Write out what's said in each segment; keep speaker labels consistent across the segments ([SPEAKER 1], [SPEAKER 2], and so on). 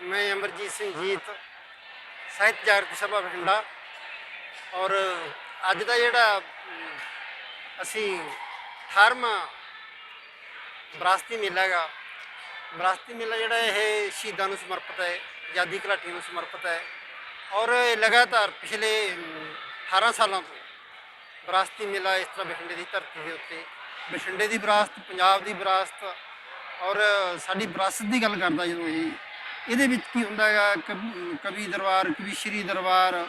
[SPEAKER 1] ਮੈਂ ਅਮਰਜੀਤ ਸਿੰਘ ਜੀਤ ਸਾਹਿਤ ਜਾਗਰਤੀ ਸਭਾ ਬਠਿੰਡਾ ਔਰ ਅੱਜ ਦਾ ਜਿਹੜਾ ਅਸੀਂ 18ਵਾਂ ਵਿਰਾਸਤੀ ਮੇਲਾ ਹੈਗਾ ਵਿਰਾਸਤੀ ਮੇਲਾ ਜਿਹੜਾ ਇਹ ਸ਼ਹੀਦਾਂ ਨੂੰ ਸਮਰਪਿਤ ਹੈ ਆਜ਼ਾਦੀ ਘੁਲਾਟੀ ਨੂੰ ਸਮਰਪਿਤ ਹੈ ਔਰ ਇਹ ਲਗਾਤਾਰ ਪਿਛਲੇ ਅਮ, 18 ਸਾਲਾਂ ਤੋਂ ਵਿਰਾਸਤੀ ਮੇਲਾ ਇਸ ਤਰ੍ਹਾਂ ਬਠਿੰਡੇ ਦੀ ਧਰਤੀ ਦੇ ਉੱਤੇ ਬਠਿੰਡੇ ਦੀ ਵਿਰਾਸਤ ਪੰਜਾਬ ਦੀ ਵਿਰਾਸਤ ਔਰ ਸਾਡੀ ਵਿਰਾਸਤ ਦੀ ਗੱਲ ਕਰਦਾ ਜਦੋਂ ਇਹ ਇਹਦੇ ਵਿੱਚ ਕੀ ਹੁੰਦਾ ਹੈਗਾ ਕਵੀ ਕਵੀ ਦਰਬਾਰ ਕਵੀਸ਼ਰੀ ਦਰਬਾਰ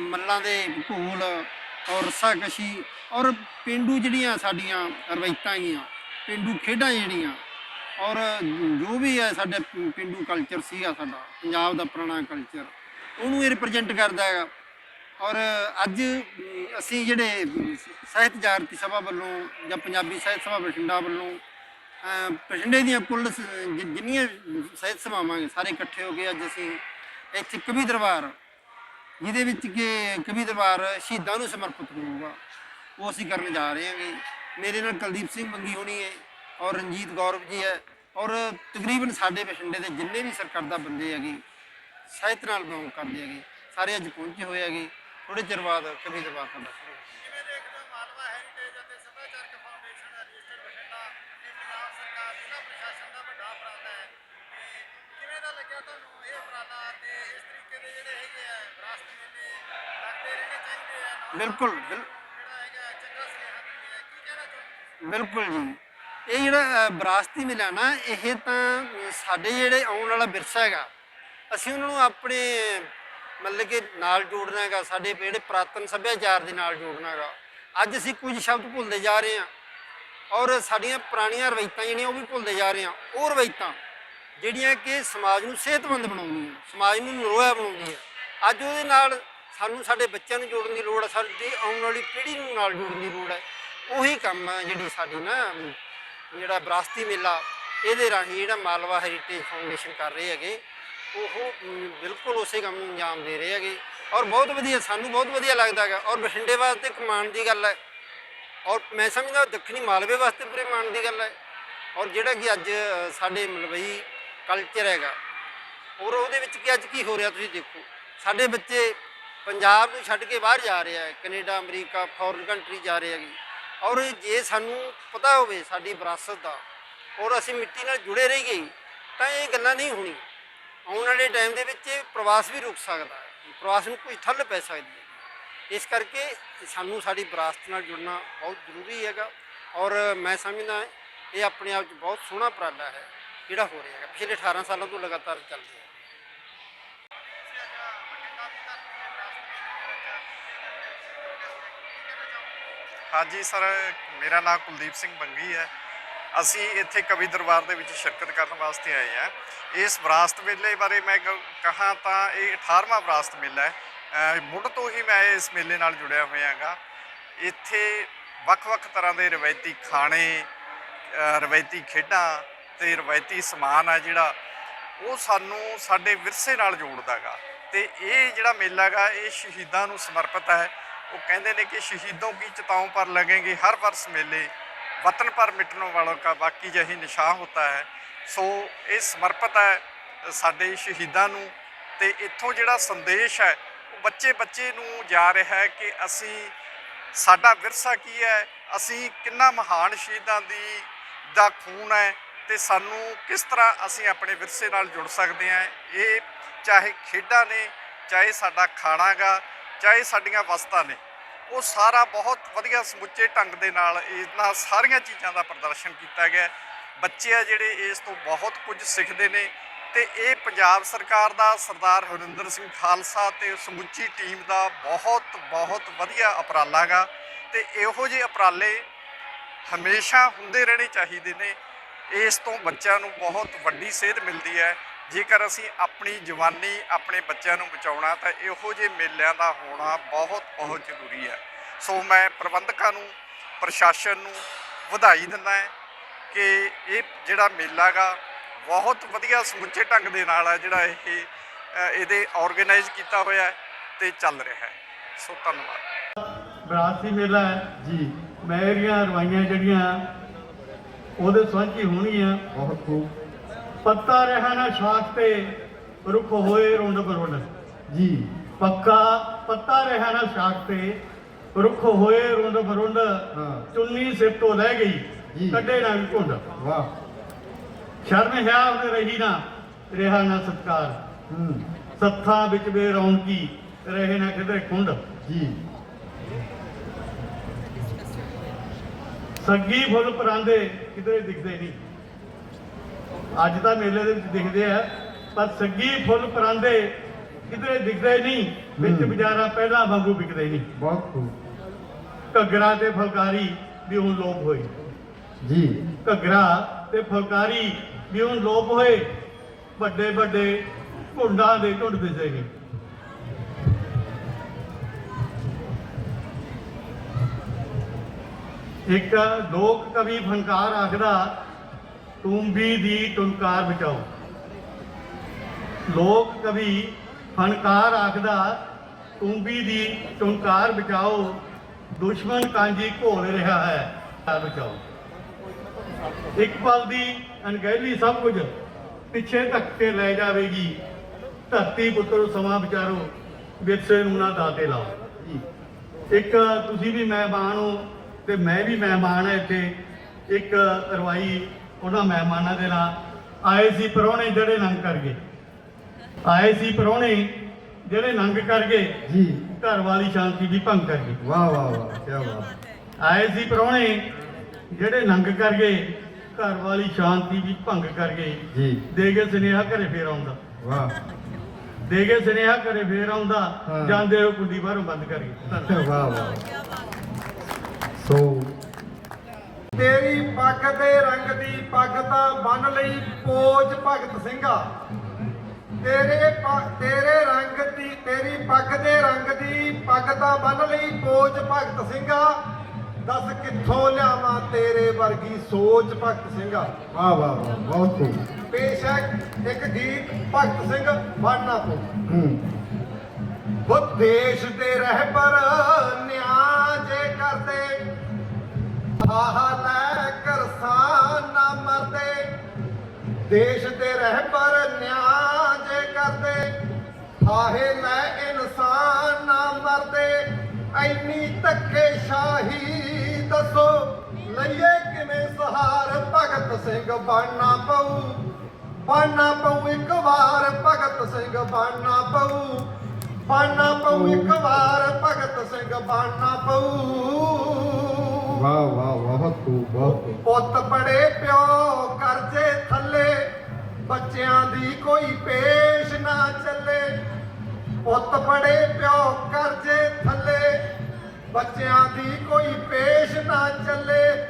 [SPEAKER 1] ਮੱਲਾਂ ਦੇ ਘੋਲ ਔਰ ਰਸਾਕਸ਼ੀ ਔਰ ਪਿੰਡੂ ਜਿਹੜੀਆਂ ਸਾਡੀਆਂ ਰਵਾਇਤਾਂ ਹੈਗੀਆਂ, ਪਿੰਡੂ ਖੇਡਾਂ ਜਿਹੜੀਆਂ ਔਰ ਜੋ ਵੀ ਹੈ ਸਾਡੇ ਪ- ਪਿੰਡੂ ਕਲਚਰ ਸੀਗਾ ਸਾਡਾ, ਪੰਜਾਬ ਦਾ ਪੁਰਾਣਾ ਕਲਚਰ ਉਹਨੂੰ ਇਹ ਰਿਪਰੈਜ਼ੈਂਟ ਕਰਦਾ ਹੈਗਾ। ਔਰ ਅੱਜ ਅਸੀਂ ਜਿਹੜੇ ਸਾਹਿਤ ਜਾਗਰਤੀ ਸਭਾ ਵੱਲੋਂ ਜਾਂ ਪੰਜਾਬੀ ਸਾਹਿਤ ਸਭਾ ਬਠਿੰਡਾ ਵੱਲੋਂ ਅਮ, ਬਠਿੰਡੇ ਦੀਆਂ ਕੁੱਲ ਜਿੰਨੀਆਂ ਸਾਹਿਤ ਸਭਾਵਾਂ ਸਾਰੇ ਇਕੱਠੇ ਹੋ ਕੇ ਅੱਜ ਅਸੀਂ ਇੱਥੇ ਕਵੀ ਦਰਬਾਰ ਜਿਹਦੇ ਵਿੱਚ ਕਿ ਕਵੀ ਦਰਬਾਰ ਸ਼ਹੀਦਾਂ ਨੂੰ ਸਮਰਪਿਤ ਹੋਊਗਾ ਉਹ ਅਸੀਂ ਕਰਨ ਜਾ ਰਹੇ ਹਾਂਗੇ। ਮੇਰੇ ਨਾਲ ਕੁਲਦੀਪ ਸਿੰਘ ਮੰਗੀ ਹੋਣੀ ਹੈ ਔਰ ਰਣਜੀਤ ਗੌਰਵ ਜੀ ਹੈ ਔਰ ਤਕਰੀਬਨ ਸਾਡੇ ਬਠਿੰਡੇ ਦੇ ਜਿੰਨੇ ਵੀ ਸਰਕਰਦਾ ਬੰਦੇ ਹੈਗੇ ਸਾਹਿਤ ਨਾਲ ਬਿਲੋਂਗ ਕਰਦੇ ਹੈਗੇ ਸਾਰੇ ਅੱਜ ਪਹੁੰਚੇ ਹੋਏ ਹੈਗੇ। ਥੋੜੇ ਚਿਰ ਬਾਅਦ ਕਵੀ ਦਰਬਾਰ ਸਾਡਾ ਬਿਲਕੁਲ
[SPEAKER 2] ਨੂੰ
[SPEAKER 1] ਬਿਲਕੁਲ ਜੀ। ਇਹ ਜਿਹੜਾ ਵਿਰਾਸਤੀ ਮੇਲਾ ਨਾ, ਇਹ ਤਾਂ ਸਾਡੇ ਜਿਹੜੇ ਆਉਣ ਵਾਲਾ ਵਿਰਸਾ ਹੈਗਾ, ਅਸੀਂ ਉਹਨਾਂ ਨੂੰ ਆਪਣੇ, ਮਤਲਬ ਕਿ ਨਾਲ ਜੋੜਨਾ ਹੈਗਾ, ਸਾਡੇ ਜਿਹੜੇ ਪ੍ਰਾਤਨ ਸੱਭਿਆਚਾਰ ਦੇ ਨਾਲ ਜੋੜਨਾ ਹੈਗਾ। ਅੱਜ ਅਸੀਂ ਕੁਝ ਸ਼ਬਦ ਭੁੱਲਦੇ ਜਾ ਰਹੇ ਹਾਂ, ਔਰ ਸਾਡੀਆਂ ਪੁਰਾਣੀਆਂ ਰਵਾਇਤਾਂ ਜਿਹੜੀਆਂ, ਉਹ ਵੀ ਭੁੱਲਦੇ ਜਾ ਰਹੇ ਹਾਂ। ਉਹ ਰਵਾਇਤਾਂ, ਜਿਹੜੀਆਂ ਕਿ ਸਮਾਜ ਨੂੰ ਸਿਹਤਮੰਦ ਬਣਾਉਂਦੀਆਂ, ਸਮਾਜ ਨੂੰ ਨਰੋਇਆ ਬਣਾਉਂਦੀਆਂ। ਅੱਜ ਉਹਦੇ ਨਾਲ ਸਾਨੂੰ ਸਾਡੇ ਬੱਚਿਆਂ ਨੂੰ ਜੋੜਨ ਦੀ ਲੋੜ ਹੈ ਸਾਡੀ ਆਉਣ ਵਾਲੀ ਪੀੜ੍ਹੀ ਨੂੰ ਨਾਲ ਜੋੜਨ ਦੀ ਲੋੜ ਹੈ ਉਹੀ ਕੰਮ ਹੈ ਜਿਹੜੀ ਸਾਡੀ ਨਾ, ਜਿਹੜਾ ਵਿਰਾਸਤੀ ਮੇਲਾ, ਇਹਦੇ ਰਾਹੀਂ ਜਿਹੜਾ ਮਾਲਵਾ ਹੈਰੀਟੇਜ ਫਾਊਂਡੇਸ਼ਨ ਕਰ ਰਹੇ ਹੈਗੇ, ਉਹ ਬਿਲਕੁਲ ਉਸੇ ਕੰਮ ਨੂੰ ਅੰਜਾਮ ਦੇ ਰਹੇ ਹੈਗੇ। ਔਰ ਬਹੁਤ ਵਧੀਆ, ਸਾਨੂੰ ਬਹੁਤ ਵਧੀਆ ਲੱਗਦਾ ਹੈਗਾ। ਔਰ ਬਠਿੰਡੇ ਵਾਸਤੇ ਕਮਾਣ ਦੀ ਗੱਲ ਹੈ। ਔਰ ਮੈਂ ਸਮਝਦਾ ਦੱਖਣੀ ਮਾਲਵੇ ਵਾਸਤੇ ਪੂਰੇ ਮਾਣ ਦੀ ਗੱਲ ਹੈ। ਔਰ ਜਿਹੜਾ ਕਿ ਅੱਜ ਸਾਡੇ ਮਲਵਈ ਕਲਚਰ ਹੈਗਾ, ਔਰ ਉਹਦੇ ਵਿੱਚ ਕਿ ਅੱਜ ਕੀ ਹੋ ਰਿਹਾ ਤੁਸੀਂ ਦੇਖੋ। ਸਾਡੇ ਬੱਚੇ ਪੰਜਾਬ ਨੂੰ ਛੱਡ ਕੇ ਬਾਹਰ ਜਾ ਰਿਹਾ ਆ ਕੈਨੇਡਾ, ਅਮਰੀਕਾ ਫੋਰਨ ਕੰਟਰੀ ਜਾ ਰਿਹਾ ਹੈਗੇ। ਔਰ ਜੇ ਸਾਨੂੰ ਪਤਾ ਹੋਵੇ ਸਾਡੀ ਵਿਰਾਸਤ ਦਾ, ਔਰ ਅਸੀਂ ਮਿੱਟੀ ਨਾਲ ਜੁੜੇ ਰਹੀ ਰਹੀਏ, ਤਾਂ ਇਹ ਗੱਲਾਂ ਨਹੀਂ ਹੋਣੀਆਂ। ਆਉਣ ਵਾਲੇ ਟਾਈਮ ਦੇ ਵਿੱਚ ਪ੍ਰਵਾਸ ਵੀ ਰੁਕ ਸਕਦਾ ਹੈ। ਪ੍ਰਵਾਸ ਨੂੰ ਕੋਈ ਠੱਲ ਪੈ ਸਕਦੀ ਹੈ। ਇਸ ਕਰਕੇ ਸਾਨੂੰ ਸਾਡੀ ਵਿਰਾਸਤ ਨਾਲ ਜੁੜਨਾ ਬਹੁਤ ਜ਼ਰੂਰੀ ਹੈਗਾ। ਔਰ ਮੈਂ ਸਮਝਦਾ ਇਹ ਆਪਣੇ ਆਪ 'ਚ ਬਹੁਤ ਸੋਹਣਾ ਉਪਰਾਲਾ ਹੈ, ਜਿਹੜਾ ਹੋ ਰਿਹਾ ਹੈਗਾ। ਪਿਛਲੇ 18 ਸਾਲਾਂ ਤੋਂ ਲਗਾਤਾਰ ਚੱਲ ਰਿਹਾ ਹੈ
[SPEAKER 2] ਤੁਸੀਂ ਅੱਜ ਬਠਿੰਡਾ ਦੀ ਧਰਤੀ ਤੇ ਵਿਰਾਸਤ ਮੇਲੇ ਦੇ ਵਿੱਚ ਕੀ ਕਹਿਣਾ ਚਾਹੋਗੇ
[SPEAKER 3] ਹਾਂਜੀ ਸਰ, ਮੇਰਾ ਨਾਮ ਕੁਲਦੀਪ ਸਿੰਘ ਬੰਗੀ ਹੈ। ਅਸੀਂ ਇੱਥੇ ਕਵੀ ਦਰਬਾਰ ਦੇ ਵਿੱਚ ਸ਼ਿਰਕਤ ਕਰਨ ਵਾਸਤੇ ਆਏ ਹਾਂ। ਇਸ ਵਿਰਾਸਤ ਮੇਲੇ ਬਾਰੇ ਮੈਂ ਕ- ਕਹਾਂ ਤਾਂ ਇਹ 18ਵਾਂ ਵਿਰਾਸਤ ਮੇਲਾ ਹੈ। ਮੁੱਢ ਤੋਂ ਹੀ ਮੈਂ ਇਸ ਮੇਲੇ ਨਾਲ ਜੁੜਿਆ ਹੋਇਆ ਹਾਂਗਾ ਇੱਥੇ ਵੱਖ-ਵੱਖ ਤਰ੍ਹਾਂ ਦੇ ਰਵਾਇਤੀ ਖਾਣੇ ਰਵਾਇਤੀ ਖੇਡਾਂ ਤੇ ਰਵਾਇਤੀ ਸਮਾਨ ਆ ਜਿਹੜਾ, ਉਹ ਸਾਨੂੰ ਸਾਡੇ ਵਿਰਸੇ ਨਾਲ ਜੋੜਦਾਗਾ। ਤੇ ਇਹ ਜਿਹੜਾ ਮੇਲਾ ਗਾ, ਇਹ ਸ਼ਹੀਦਾਂ ਨੂੰ ਸਮਰਪਿਤ ਹੈ। ਉਹ ਕਹਿੰਦੇ ਨੇ ਕਿ ਸ਼ਹੀਦੋਂ ਕੀ ਚਿਤਾਓं ਪਰ ਲੱਗेंगे ਹਰ ਵਰਸ ਮੇਲੇ, ਵਤਨ ਪਰ ਮਿਟਣ ਵਾਲੋਂ ਕਾ ਬਾਕੀ ਜਹੀ ਨਿਸ਼ਾਨ ਹੁੰਦਾ ਹੈ। ਸੋ ਇਹ ਸਮਰਪਿਤ ਹੈ ਸਾਡੇ ਸ਼ਹੀਦਾਂ ਨੂੰ ਤੇ ਇੱਥੋਂ ਜਿਹੜਾ ਸੰਦੇਸ਼ ਹੈ, ਉਹ ਬੱਚੇ ਬੱਚੇ ਨੂੰ ਜਾ ਰਿਹਾ ਹੈ ਕਿ ਅਸੀਂ, ਸਾਡਾ ਵਿਰਸਾ ਕੀ ਹੈ, ਅਸੀਂ ਕਿੰਨਾ ਮਹਾਨ ਸ਼ਹੀਦਾਂ ਦੀ, ਦਾ ਖੂਨ ਹੈ ਤੇ ਸਾਨੂੰ ਕਿਸ ਤਰ੍ਹਾਂ ਅਸੀਂ ਆਪਣੇ ਵਿਰਸੇ ਨਾਲ ਜੁੜ ਸਕਦੇ ਹਾਂ। ਇਹ ਚਾਹੇ ਖੇਡਾਂ ਨੇ, ਚਾਹੇ ਸਾਡਾ ਖਾਣਾਗਾ ਚਾਹੇ ਸਾਡੀਆਂ ਵਸਤਾਂ ਨੇ, ਉਹ ਸਾਰਾ ਬਹੁਤ ਵਧੀਆ ਸਮੁੱਚੇ ਢੰਗ ਦੇ ਨਾਲ ਇਹਨਾਂ ਸਾਰੀਆਂ ਚੀਜ਼ਾਂ ਦਾ ਪ੍ਰਦਰਸ਼ਨ ਕੀਤਾ ਗਿਆ ਬੱਚੇ ਆ ਜਿਹੜੇ ਇਸ ਤੋਂ ਬਹੁਤ ਕੁਝ ਸਿੱਖਦੇ ਨੇ ਤੇ ਇਹ ਪੰਜਾਬ ਸਰਕਾਰ ਦਾ ਸਰਦਾਰ ਹਰਿੰਦਰ ਸਿੰਘ ਖਾਲਸਾ ਤੇ ਸਮੁੱਚੀ ਟੀਮ ਦਾ ਬਹੁਤ ਬਹੁਤ ਵਧੀਆ ਉਪਰਾਲਾ ਗਾ ਤੇ ਇਹੋ ਜਿਹੇ ਉਪਰਾਲੇ ਹਮੇਸ਼ਾ ਹੁੰਦੇ ਰਹਿਣੇ ਚਾਹੀਦੇ ਨੇ। ਇਸ ਤੋਂ ਬੱਚਿਆਂ ਨੂੰ ਬਹੁਤ ਵੱਡੀ ਸੇਧ ਮਿਲਦੀ ਹੈ। ਜੇਕਰ ਅਸੀਂ ਆਪਣੀ ਜਵਾਨੀ ਆਪਣੇ ਬੱਚਿਆਂ ਨੂੰ ਬਚਾਉਣਾ ਤਾਂ ਇਹੋ ਜਿਹੇ ਮੇਲਿਆਂ ਦਾ ਹੋਣਾ ਬਹੁਤ ਬਹੁਤ ਜ਼ਰੂਰੀ ਹੈ। ਸੋ ਮੈਂ ਪ੍ਰਬੰਧਕਾਂ ਨੂੰ ਪ੍ਰਸ਼ਾਸਨ ਨੂੰ ਵਧਾਈ ਦਿੰਦਾ ਹੈ ਕਿ ਇਹ ਜਿਹੜਾ ਮੇਲਾ ਗਾ ਬਹੁਤ ਵਧੀਆ ਸਮੁੱਚੇ ਢੰਗ ਦੇ ਨਾਲ ਹੈ ਜਿਹੜਾ ਇਹ ਇਹਦੇ ਆਰਗੇਨਾਈਜ਼ ਕੀਤਾ ਹੋਇਆ ਹੈ ਤੇ ਚੱਲ ਰਿਹਾ ਹੈ। ਸੋ ਧੰਨਵਾਦ।
[SPEAKER 4] ਵਿਰਾਸਤੀ ਮੇਲਾ ਹੈ। ਜੀ ਮੇਰੀਆਂ ਰਵਾਈਆਂ ਜਿਹੜੀਆਂ ਉਹਦੇ ਸਾਂਝੀ ਹੋਣਗੀਆਂ। ਬਹੁਤ ਖੂਬ। ਪੱਤਾ ਰਿਹਾ ਨਾ ਸ਼ਾਖ ਤੇ ਰੁੱਖ ਹੋਏ ਰੁੰਡ ਬਰੁੰਡ ਜੀ। ਪੱਕਾ ਪੱਤਾ ਰਿਹਾ ਨਾ ਸ਼ਾਖ ਤੇ ਰੁੱਖ ਹੋਏ ਰੁੰਡ ਬਰੁੰਡ। ਚੁੰਨੀ ਸਿਰ ਤੋਂ ਲੈ ਗਈ। ਕੱਢੇ ਨਾ ਘੁੰਡ।
[SPEAKER 5] ਵਾਹ।
[SPEAKER 4] ਸ਼ਰਮ ਹੈ ਉਹਨੇ ਰਹੀ ਨਾ ਰਿਹਾ ਨਾ ਸਤਕਾਰ। ਸੱਥਾਂ ਵਿੱਚ ਬੇਰੌਣਕੀ ਰਹੇ ਨਾ ਕਿਧਰੇ ਖੁੰਡ
[SPEAKER 5] ਜੀ।
[SPEAKER 4] ਸੱਗੀ ਫੁੱਲ ਪਰਾਂਦੇ ਕਿਧਰੇ ਦਿਖਦੇ ਨਹੀਂ। ਅੱਜ ਤਾਂ ਮੇਲੇ ਦੇ ਵਿੱਚ ਦਿਖਦੇ ਆ ਪਰ ਸੱਗੀ ਫੁੱਲ ਪਰਾਂਦੇ ਕਿਧਰੇ ਦਿਖਦੇ ਨਹੀਂ ਵਿੱਚ। ਬਾਜ਼ਾਰਾਂ ਪਹਿਲਾਂ ਵਾਂਗੂ ਵਿਕਦੇ ਨਹੀਂ।
[SPEAKER 5] ਬਹੁਤ ਖੂਬ।
[SPEAKER 4] ਘੱਗਰਾ ਤੇ ਫੁਲਕਾਰੀ ਵੀ ਹੁਣ ਲੋਪ ਹੋਈ
[SPEAKER 5] ਜੀ।
[SPEAKER 4] ਘੱਗਰਾ ਤੇ ਫੁਲਕਾਰੀ ਵੀ ਹੁਣ ਲੋਪ ਹੋਏ ਵੱਡੇ ਵੱਡੇ ਘੁੰਡਾਂ ਦੇ ਝੁੰਡ ਦਿਸਦੇ ਨਹੀਂ ਇੱਕ ਲੋਕ ਕਵੀ ਫਨਕਾਰ ਆਖਦਾ ਤੁੰਬੀ ਦੀ ਟੁਨਕਾਰ ਬਚਾਓ ਲੋਕ ਕਵੀ ਫਨਕਾਰ ਆਖਦਾ ਤੁੰਬੀ ਦੀ ਟੁਨਕਾਰ ਬਚਾਓ ਦੁਸ਼ਮਣ ਕਾਂਜੀ ਘੋਲ ਰਿਹਾ ਹੈ। ਬਚਾਓ ਇੱਕ ਪਲ ਦੀ ਅਣਗਹਿਲੀ ਸਭ ਕੁਝ ਪਿੱਛੇ ਧੱਕ ਕੇ ਲੈ ਜਾਵੇਗੀ। ਧਰਤੀ ਪੁੱਤਰ ਸਮਾਂ ਵਿਚਾਰੋ, ਵਿਰਸੇ ਨੂੰ ਨਾ ਦਾਤੇ ਲਾਓ। ਇੱਕ ਤੁਸੀਂ ਵੀ ਮਹਿਮਾਨ ਹੋ ਤੇ ਮੈਂ ਵੀ ਮਹਿਮਾਨ ਹਾਂ ਇੱਥੇ। ਇੱਕ ਰਵਾਈ ਉਹਨਾਂ ਮਹਿਮਾਨਾਂ ਦੇ ਨਾਲ ਆਏ ਸੀ ਪਰੋਣੇ ਜਿਹੜੇ ਨੰਗ ਕਰ ਗਏ। ਆਏ ਸੀ ਪਰੋਣੇ ਜਿਹੜੇ ਨੰਗ ਕਰ ਗਏ।
[SPEAKER 5] ਜੀ।
[SPEAKER 4] ਘਰ ਵਾਲੀ ਸ਼ਾਂਤੀ ਦੀ ਭੰਗ ਕਰ ਗਏ
[SPEAKER 5] ਵਾਹ ਵਾਹ ਵਾਹ ਕੀ ਬਾਤ।
[SPEAKER 4] ਆਏ ਸੀ ਪਰੋਣੇ ਜਿਹੜੇ ਨੰਗ ਕਰ ਗਏ। ਘਰ ਵਾਲੀ ਸ਼ਾਂਤੀ ਵੀ ਭੰਗ ਕਰ ਗਏ।
[SPEAKER 5] ਜੀ।
[SPEAKER 4] ਦੇ ਗਏ ਸੁਨੇਹਾ ਘਰੇ ਫੇਰ ਆਉਂਦਾ।
[SPEAKER 5] ਵਾਹ।
[SPEAKER 4] ਦੇ ਗਏ ਸੁਨੇਹਾ ਘਰੇ ਫੇਰ ਆਉਂਦਾ। ਜਾਂਦੇ ਹੋ ਕੁੰਡੀ ਬਾਹਰੋਂ ਬੰਦ ਕਰ ਗਏ।
[SPEAKER 5] ਵਾਹ ਵਾਹ। ਸੋ
[SPEAKER 2] ਤੇਰੀ ਪੱਗ ਦੇ ਰੰਗ ਦੀ ਪੱਗ ਤਾਂ ਬੰਨ ਲਈ ਪੋਜ ਭਗਤ ਸਿੰਘਾ। ਤੇਰੇ ਤੇਰੇ ਰੰਗ ਦੀ ਤੇਰੀ ਪੱਗ ਦੇ ਰੰਗ ਦੀ ਪੱਗ ਤਾਂ ਬੰਨ ਲਈ ਪੋਜ ਭਗਤ ਸਿੰਘਾ। ਦੱਸ ਕਿੱਥੋਂ ਲਿਆਵਾਂ ਤੇਰੇ ਵਰਗੀ ਸੋਚ ਭਗਤ ਸਿੰਘਾ।
[SPEAKER 5] ਵਾਹ ਵਾਹ ਬਹੁਤ ਖੂਬ।
[SPEAKER 2] ਪੇਸ਼ ਹੈ ਇੱਕ ਗੀਤ ਭਗਤ ਸਿੰਘ ਬਾਣਾ ਤੋਂ।
[SPEAKER 5] ਹੂੰ।
[SPEAKER 2] ਉਹ ਦੇਸ਼ ਦੇ ਰਹਿਬਰ ਨਿਆਂ ਜੇ ਕਰਦੇ ਆਹ ਲੈ ਕਰਸਾਨ ਨਾ ਮਰਦੇ। ਦੇਸ਼ ਦੇ ਰਹਿਬਰ ਨਿਆਂ ਜੇ ਕਰਦੇ। ਆਹੇ ਲੈ ਇਨਸਾਨ ਨਾ ਮਰਦੇ। ਐਨੀ ਧੱਕੇ ਸ਼ਾਹੀ ਦੱਸੋ, ਲਈਏ ਕਿਵੇਂ ਸਹਾਰ? ਭਗਤ ਸਿੰਘ ਬਣਨਾ ਪਊ। ਬਣਨਾ ਪਊ ਇੱਕ ਵਾਰ, ਭਗਤ ਸਿੰਘ ਬਣਨਾ ਪਊ। ਬਣਨਾ ਪਊ ਇੱਕ ਵਾਰ, ਭਗਤ ਸਿੰਘ ਬਣਨਾ ਪਊ।
[SPEAKER 5] ਵਾਹ ਵਾਹ ਵਾਹ, ਖੂਬ ਬਹੁਤ
[SPEAKER 2] ਪੁੱਤ ਬੜੇ ਪਿਓ ਕਰਜੇ ਥੱਲੇ, ਬੱਚਿਆਂ ਦੀ ਕੋਈ ਪੇਸ਼ ਨਾ ਚੱਲੇ। ਪੁੱਤ ਬੜੇ ਪਿਓ ਕਰਜੇ ਥੱਲੇ, ਬੱਚਿਆਂ ਦੀ ਕੋਈ ਪੇਸ਼ ਨਾ ਚੱਲੇ।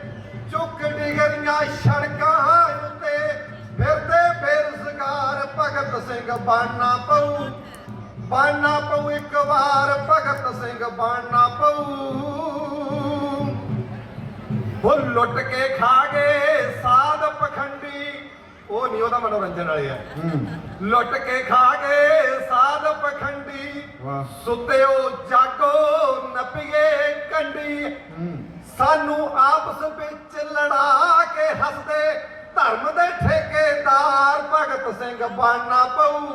[SPEAKER 2] ਚੁੱਕ ਡਿਗਰੀਆਂ ਸੜਕਾਂ ਉੱਤੇ, ਫਿਰਦੇ ਬੇਰੁਜ਼ਗਾਰ ਭਗਤ ਸਿੰਘ ਬਣਨਾ ਪਊ। ਬਣਨਾ ਪਊ ਇੱਕ ਵਾਰ, ਭਗਤ ਸਿੰਘ ਬਣਨਾ ਪਊ। ਉਹ ਲੁੱਟ ਕੇ ਖਾ ਗਏ ਸਾਧ ਪਖੰਡੀ। ਉਹ ਨਹੀਂ ਉਹਦਾ ਮਨੋਰੰਜਨ ਵਾਲੇ ਆ। ਲੁੱਟ ਕੇ ਖਾ ਗਏ ਸਾਧ ਪਖੰਡੀ।
[SPEAKER 5] ਵਾਹ।
[SPEAKER 2] ਸੁੱਤਿਓ ਜਾਗੋ ਨਪੀਏ ਕੰਡੀ। ਸਾਨੂੰ ਆਪਸ ਵਿੱਚ ਲੜਾ ਕੇ ਹੱਸਦੇ ਧਰਮ ਦੇ ਠੇਕੇਦਾਰ ਭਗਤ ਸਿੰਘ ਬਣਨਾ ਪਊ।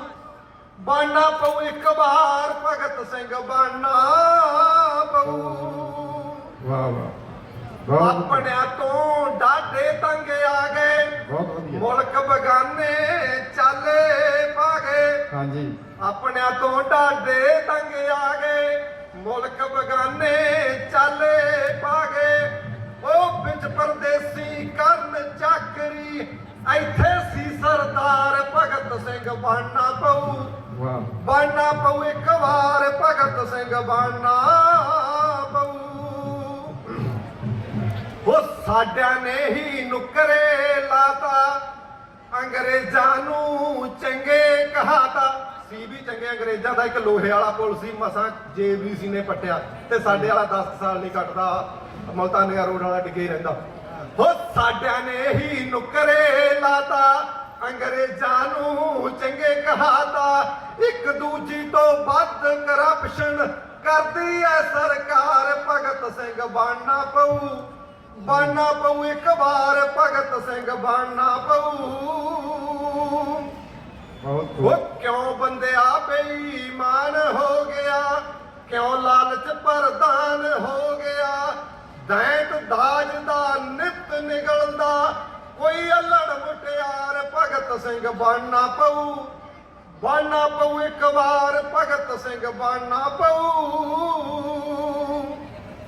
[SPEAKER 2] ਬਣਨਾ ਪਊ ਇੱਕ ਵਾਰ ਭਗਤ ਸਿੰਘ ਬਣਨਾ ਪਊ।
[SPEAKER 5] ਵਾਹ ਵਾਹ।
[SPEAKER 2] ਆਪਣਿਆਂ ਤੋਂ ਡਾਢੇ ਤੰਗ ਆ ਗਏ। ਮੁਲਕ ਬਗਾਨੇ ਚਾਲੇ ਪਾਗੇ
[SPEAKER 5] ਹਾਂਜੀ।
[SPEAKER 2] ਆਪਣਿਆਂ ਤੋਂ ਡਾਢੇ ਤੰਗ ਆ ਗਏ। ਮੁਲਕ ਬਗਾਨੇ ਚਾਲੇ ਪਾਗੇ ਉਹ ਵਿੱਚ ਪਰਦੇਸੀ ਕਰਨ ਚਾਕਰੀ। ਇੱਥੇ ਸੀ ਸਰਦਾਰ ਭਗਤ ਸਿੰਘ ਬਣਨਾ ਪਊ
[SPEAKER 5] ਵਾਹ।
[SPEAKER 2] ਬਣਨਾ ਪਊ ਇੱਕ ਵਾਰ ਭਗਤ ਸਿੰਘ ਬਣਨਾ ਪਊ ਉਹ ਸਾਡਿਆਂ ਨੇ ਹੀ ਨੁਕਰੇ ਲਾਤਾ, ਅੰਗਰੇਜ਼ਾਂ ਨੂੰ ਚੰਗੇ ਕਹਾਤਾ। ਸੀ ਵੀ ਚੰਗੇ ਅੰਗਰੇਜ਼ਾਂ ਦਾ ਇੱਕ ਲੋਹੇ ਵਾਲਾ ਪੁਲ ਸੀ, ਮਸਾਂ ਜੇਬੀਸੀ ਨੇ ਪੱਟਿਆ ਤੇ ਸਾਡੇ ਵਾਲਾ 10 ਸਾਲ ਨਹੀਂ ਕੱਟਦਾ ਮਲਤਾਨੀਆ ਰੋਡ ਵਾਲਾ ਡਿੱਗੇ ਰਹਿੰਦਾ। ਉਹ ਸਾਡਿਆਂ ਨੇ ਹੀ ਨੁਕਰੇ ਲਾਤਾ, ਅੰਗਰੇਜ਼ਾਂ ਨੂੰ ਚੰਗੇ ਕਹਾਤਾ। ਇੱਕ ਦੂਜੀ ਤੋਂ ਵੱਧ ਕਰਪਸ਼ਨ ਕਰਦੀ ਐ ਸਰਕਾਰ, ਭਗਤ ਸਿੰਘ ਬਣਨਾ ਪਊ। ਬਣਨਾ ਪਊ ਇੱਕ ਵਾਰ ਭਗਤ ਸਿੰਘ ਪਊ।
[SPEAKER 3] ਬਹੁਤ
[SPEAKER 2] ਉਹ ਕਿਉਂ ਬੰਦਿਆ ਬੇਈਮਾਨ ਹੋ ਗਿਆ? ਕਿਉਂ ਲਾਲਚ ਪ੍ਰਦਾਨ ਹੋ ਗਿਆ? ਦੈਂਤ ਦਾਜ ਦਾ ਨਿਤ ਨਿਗਲਦਾ। ਕੋਈ ਅਲੜ ਮੁਟਿਆਰ ਭਗਤ ਸਿੰਘ ਬਣਨਾ ਪਊ। ਬਣਨਾ ਪਊ ਇੱਕ ਵਾਰ ਭਗਤ ਸਿੰਘ ਬਣਨਾ ਪਊ।